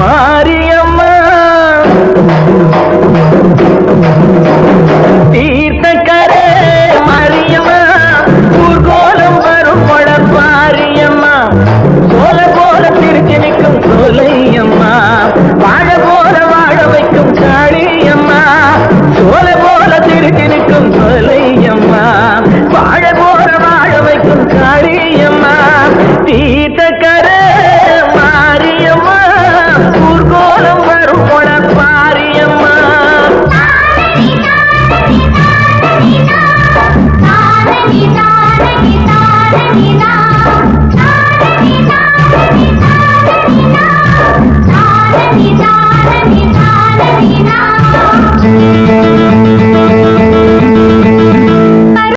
மாரியம்மா தீர்த்தக்கரே மாரியம்மா ஊர்கோலம் வரும் படர் மாரியம்மா சோல போல திருச்சி நிற்கும் சோலையம்மா வாழ போல வாழ வைக்கும் காளியம்மா சோல 一张。